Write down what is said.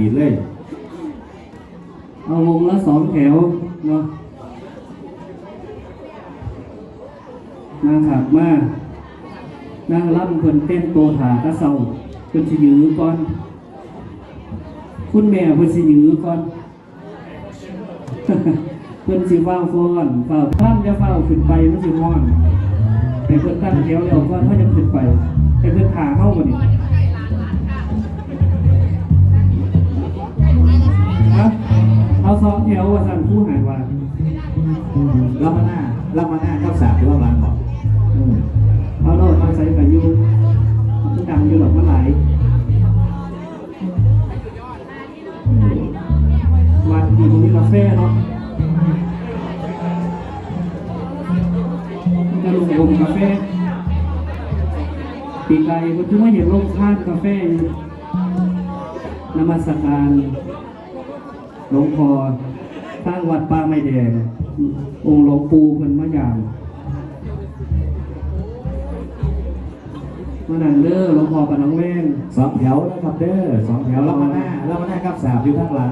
ดีตเลย เอาวงละสองแถวเนาะนางขับมานางล่ำเพิ่นเต้นโตถากระเซาเพิ่นสิยื้อก่อน คุณแม่เพิ่นสิยื้อก่อนเพิ่นสิฟ้าวฟ้อนฟ้าวข้ามจะฟ้าขึ้นไปมันสิฮ้อนให้เพิ่นตั้งแถวแล้วก่อนเฮาจะขึ้นไปให้เพิ่นขาเฮาบ่นี่ฮ สองแถวว่าสั่นผู้หายว่ารับมาหน้ารับมาหน้าเข้าสามหรือว่าหลังบอกเออเอาโลดเอาใส่กับยูมันดังอยู่หรอกมันไหลายวันดีตรงนี้กาแฟเนาะมันจะลงลงกาแฟปีไก่มันถึงว่าเห็นลงทานกาแฟอยู่นมัสการ หลวงพ่อสร้างวัดป่าไม้แดง องค์หลวงปู่เพิ่นมะยามมานั่งเด้อหลวงพ่อกับน้องแว่งสองแถวนะครับเด้อสองแถวรับมาหน้ารับมาหน้าเข้าสามอยู่ข้างหลัง